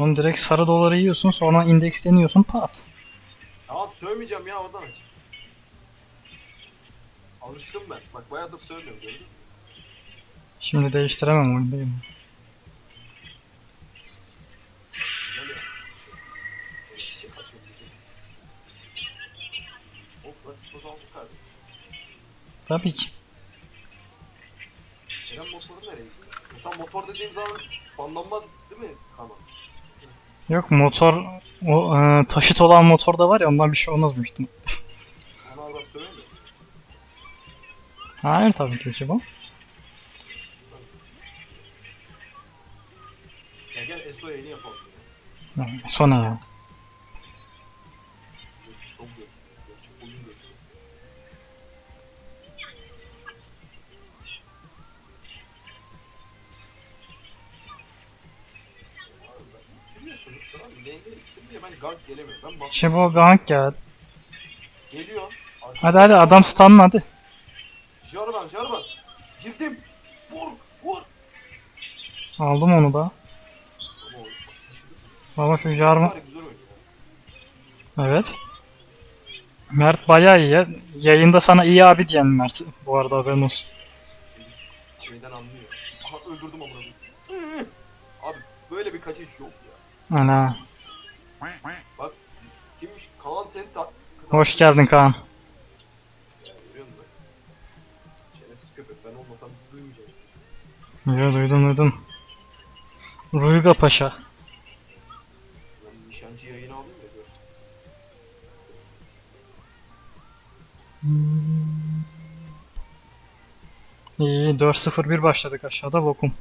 Onu direkt sarı doları yiyorsun sonra indeksleniyorsun pat. Tamam sövmeyeceğim ya oradan aç. Alıştım ben. Bak bayağıdır sövmüyorum gördün mü? Şimdi değiştiremem toz aldık kardeşim. Tabii ki. Eren motoru nereye gitti? Mesela motor dediğim zaman banlanmaz değil mi Kanan? Yok motor o e, taşıt olan motor da var ya ondan bir şey olmaz büyük ihtimal. Hayır tabii ki acaba. Ya gel yayını yapalım. Ya, Sonra ya. İstediğince ben gank gelemiyorum. Ben bak gank. Hadi hadi adam stunla hadi. Jarvan Jarvan. Girdim. Vur vur. Aldım onu da. Ama o taşıdı. Baba şu Jarvan. Güzel oynuyor. Evet. Mert bayağı iyi ya. Yayında sana iyi abi diyen Mert. Bu arada haberin olsun. Şeyden anlıyor. Aha öldürdüm amına koyayım. Abi böyle bir kaçış yok ya. Ana. Bak kimmiş? Kaan seni ta... Hoş geldin Kaan. Ya? Şerefsiz köpek ben olmasam duymayacağım şimdi. Yo duydum duydum. Ruyga Paşa. Ben nişancı yayını alayım ya görsün. İyi 4-0-1 başladık aşağıda lokum.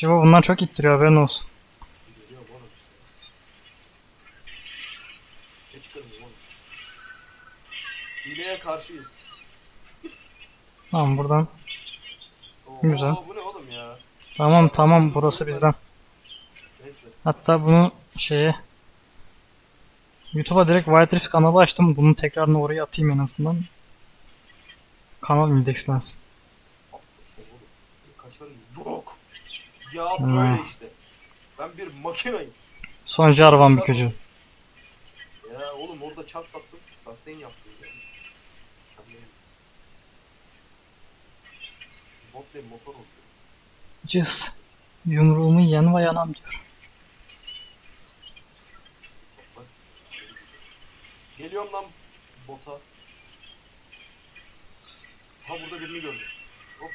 Şebo bunlar çok ittiriyor haberin olsun. Hileye karşıyız. Tamam buradan. Oo, Güzel. bu ne oğlum ya? Tamam tamam burası bizden. Neyse. Hatta bunu şeye YouTube'a direkt Wild Rift kanalı açtım. Bunun tekrarını oraya atayım en azından. Kanal indekslensin. Kaçarım. Yok. Ya Hmm. böyle işte. Ben bir makinayım. Son Jarvan bükücü. Ya oğlum orada çarp attım. Sustain yaptım yani. Mükemmel. Bot motor oldu. Cız. Yumruğumu yiyen vay anam diyor. Geliyorum lan bota. Ha burada birini gördüm. Hop.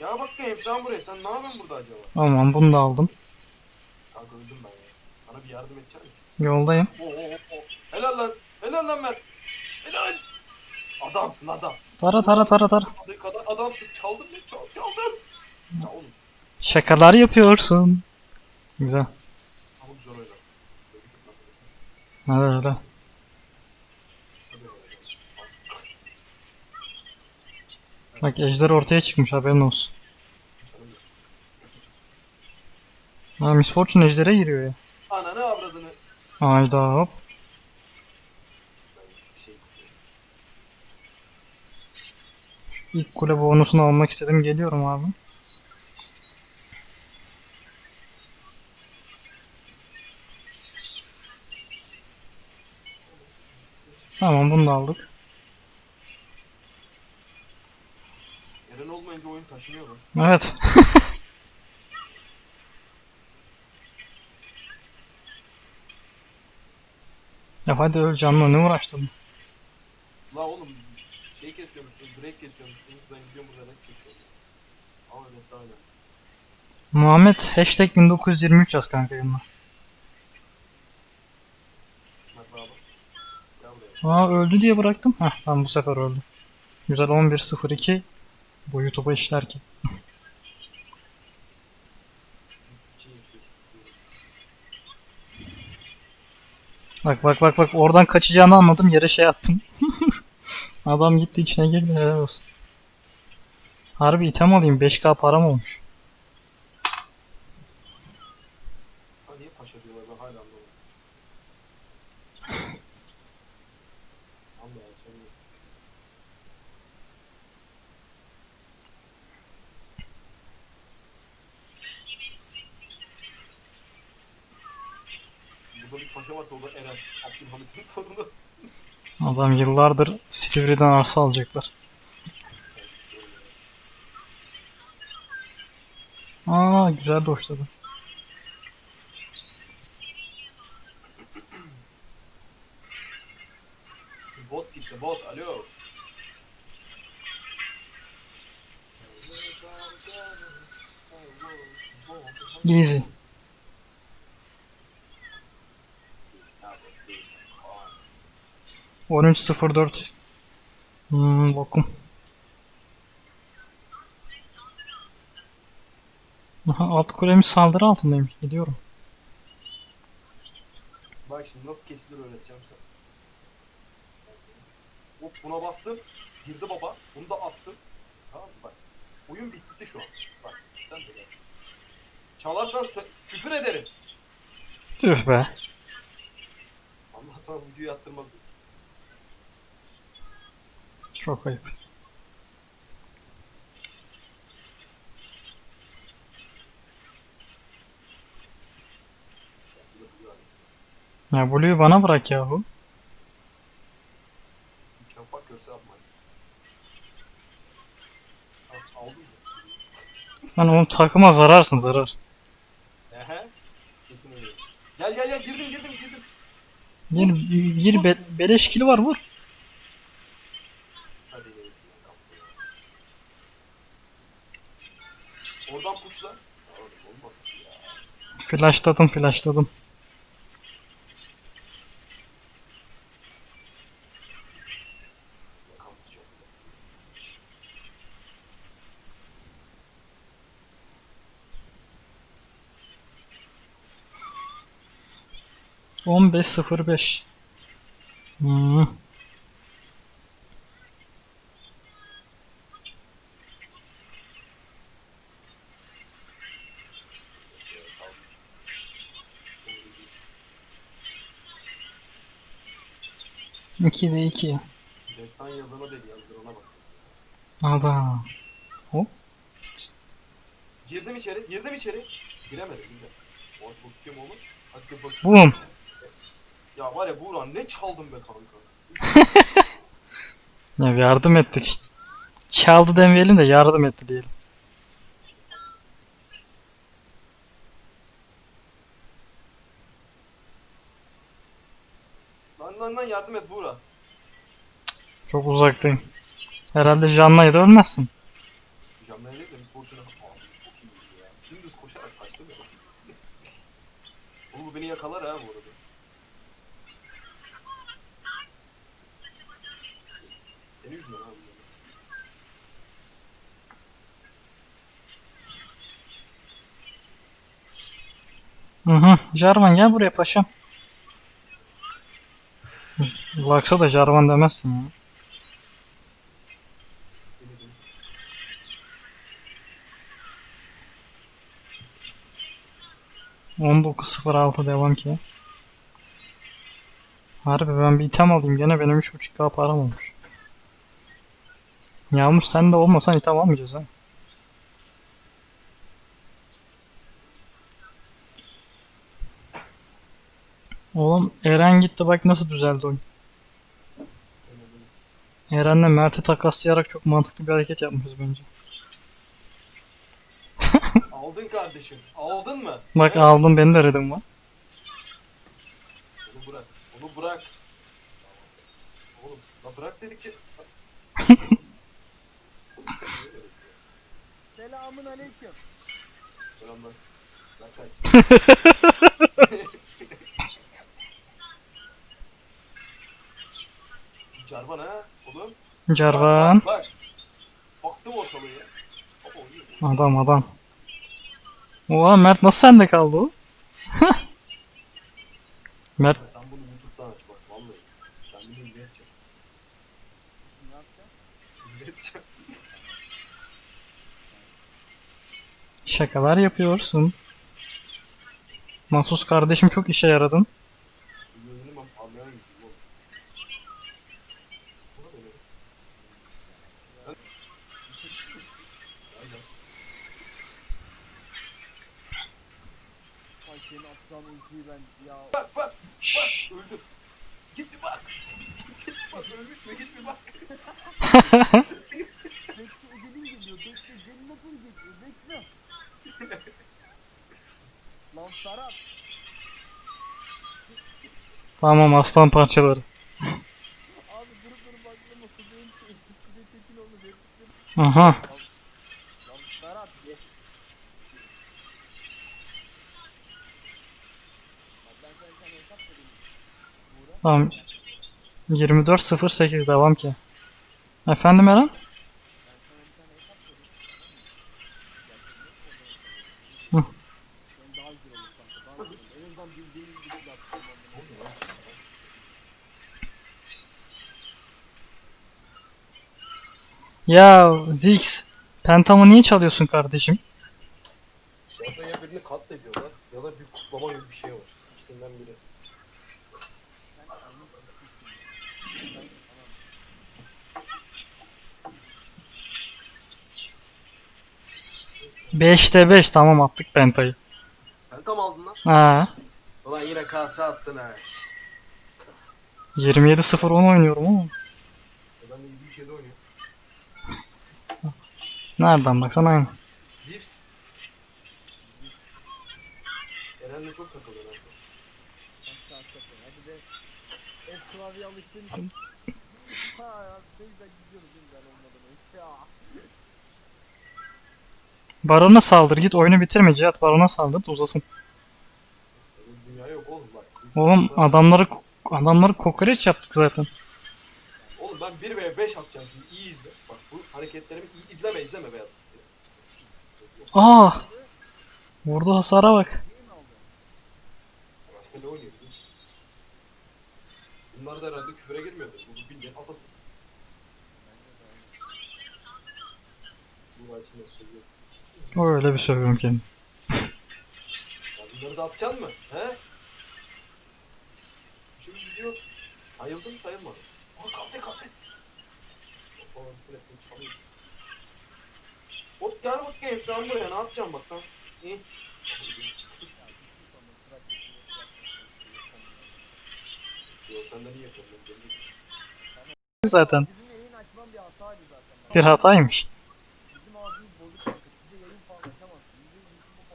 Ya bak bakayım sen buraya. Sen ne yapıyorsun burada acaba? Aman bunu da aldım. Kanka öldüm ben ya. Bana bir yardım edecek misin? Yoldayım. Oo, oo, oo. Helal lan. Helal lan Mert. Helal. Adamsın adam. Tara tara tara tara. Ne kadar adamsın. Çaldın mı? Çal, çaldım. Ya oğlum. Şakalar yapıyorsun. Güzel. Ama güzel ederim. Öyle öyle. Tabii öyle. Bak ejder ortaya çıkmış haberin olsun. Ha Miss Fortune ejdere giriyor ya. Ananı avradını. Hayda hop. Şey İlk kule bonusunu almak istedim. Geliyorum abi. Tamam bunu da aldık. Eren olmayınca oyun taşınıyor. Evet. ya hadi öl canlı ne uğraştın? La oğlum şey kesiyormuşsunuz, break kesiyormuşsunuz. Ben gidiyorum burada red kesiyorum. Ama red daha önemli. Muhammed hashtag 1923 yaz kanka yanına. Aa öldü diye bıraktım. Heh tamam bu sefer öldü. Güzel 11.02 bu YouTube'a işler ki. İçin yaşıyorsun. Bak bak bak bak oradan kaçacağını anladım yere şey attım. Adam gitti içine girdi helal olsun. Harbi item alayım 5k param olmuş. Sana niye paşa diyorlar ben hala anlamadım. Burada bir paşa varsa o da Eren. Abdülhamit'in torunu. Adam yıllardır Silivri'den arsa alacaklar. Aa güzel doşladı. Bot gitti bot alo. Easy. Ya bot değil. Aa, 13.04 Hmm, vakum. Aha, alt kulemiz saldırı altındaymış. Gidiyorum. Bak şimdi nasıl kesilir öğreteceğim sana. Hop buna bastım. Girdi baba. Bunu da attım. Tamam mı? Bak. Oyun bitti şu an. Bak sen de gel. Çalarsan küfür ederim. Tüh be. Allah sana videoyu attırmaz. Çok ayıp. Ya, Blue'yu bana bırak yahu. Yapmayız. Mı? Sen oğlum takıma zararsın zarar. Ehe. Kesin öyle. Gel gel gel girdim girdim girdim. Bir, bir be, beleş kili var vur. Olmaz ya. Flashladım flashladım. Kaptı 15.05 hmm. İki de iki. Destan yazana dedi yazdır ona bakacağız. Adam. Girdim içeri, girdim içeri. Giremedim, girdim. O bu kim oğlum? Hadi bak. Boom. Ya var ya Buğra ne çaldın be kanka. Ya yardım ettik. Çaldı demeyelim de yardım etti diyelim. Lan lan lan yardım et Buğra. Çok uzaktayım. Herhalde Janna'yı da ölmezsin. Değil de biz boşuna... Ya. Dümdüz koşarak kaçtım ya. Oğlum bu beni yakalar ha bu arada. Seni yüzünden abi. Hı hı. Jarvan gel buraya paşam. Laksa da Jarvan demezsin ya. 19.06 devam ki. Harbi ben bir item alayım gene benim 3.5k param olmuş. Yağmur sen de olmasan item almayacağız ha. Oğlum Eren gitti bak nasıl düzeldi oyun. Eren'le Mert'i takaslayarak çok mantıklı bir hareket yapmışız bence. Aldın kardeşim. Aldın mı? Bak Evet. aldım beni de redim var. Onu bırak. Onu bırak. Oğlum la bırak dedikçe... Selamun aleyküm. Selamlar. Carvan ha oğlum. Jarvan. Bak, bak, bak. Baktım ortalığı. Adam adam. Oha Mert nasıl sende kaldı o? Mert Sen bunu YouTube'dan aç bak vallahi. Kendini ünlü edeceğim. Ne yapacağım? Ünlü edeceğim. şakalar yapıyorsun. Nasus kardeşim çok işe yaradın. Ünlü ben parlayan yüzüm oğlum. lan öyle. Sen... Aynen. Ay senin ultiyi ben ya. Bak bak Şşş. bak öldüm. Git bir bak. Git bir bak ölmüş mü git bir bak. Bekle ecelin geliyor. Bekle cennet ölecek. Bekle. Lan Serhat. Tamam aslan parçaları. Abi durup durup. Kuzeyin çekil. Bekle. Aha. Tamam. 24.08 devam ki. Efendim Eren? Ya Zix. Pentamı niye çalıyorsun kardeşim? Dışarıda ya birini katlediyorlar ya da bir kutlama gibi bir şey var. İkisinden biri. Ben anlık Ben anam. Beşte 5 tamam attık pentayı. Ben tam aldın lan. Ha. Ulan yine kase attın ha. 27-0 10 oynuyorum ama. Bir şeyde oynuyorum. Nereden baksan aynı. Zips. Eren'le çok takılıyor aslında. Sen saat yapıyorsun. Hadi be. Ev klavye alıştığın için. ha ya. Ne güzel gidiyoruz değil mi ben olmadan önce. Ya. Barona saldır git oyunu bitirme Cihat barona saldır uzasın. Oğlum adamları adamları kokoreç yaptık zaten. Oğlum ben 1 veya 5 atacağım şimdi iyi izle. Bak bu hareketlerimi iyi izleme izleme beyaz. Aa! Ah! Vurdu hasara bak. Başka ne? Bunlar da herhalde küfüre girmiyordu. Bu bildiğin atasözü. Söylüyor. Öyle bir sövüyorum kendimi. Ya bunları da atacaksın mı? He? Şimdi gidiyor. Sayıldı mı sayılmadı? Aa kase kase. Filan hepsini çalıyor. Hop gel bakayım sen buraya ne yapacaksın bak lan. İyi.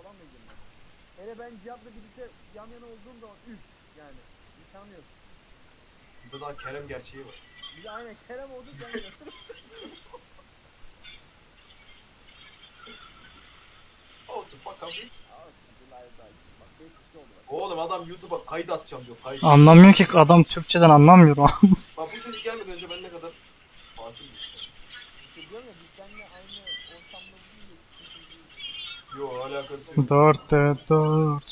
Falan da girmez. Hele ben Cihat'la birlikte yan yana olduğum zaman üf yani. İmkanı yok. Burada daha Kerem gerçeği var. Bir de aynen Kerem oldu sen götür. Olsun bakalım. Aa, sıkıntı live'da. Bak 5 kişi oldu bak. Oğlum adam YouTube'a kayıt atacağım diyor kayıt. Anlamıyor ki adam Türkçeden anlamıyor. Bak bu çocuk gelmeden önce ben ne kadar sakin de. Yo alakası yok. 4'te 4.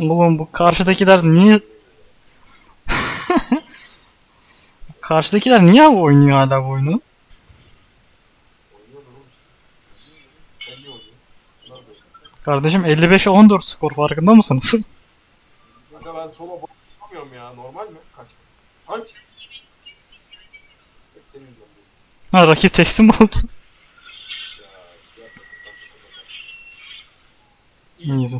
Oğlum bu karşıdakiler niye Karşıdakiler niye oynuyor hala bu oyunu? Oynuyorlar oğlum işte. Sen niye oynuyorsun? Bunlar da oynuyor. Kardeşim 55'e 14 skor farkında mısınız? Kanka ben solo bakamıyorum ya normal mi? Kaç. Kaç. Hep senin yüzünden bu. ha rakip teslim oldu. Easy.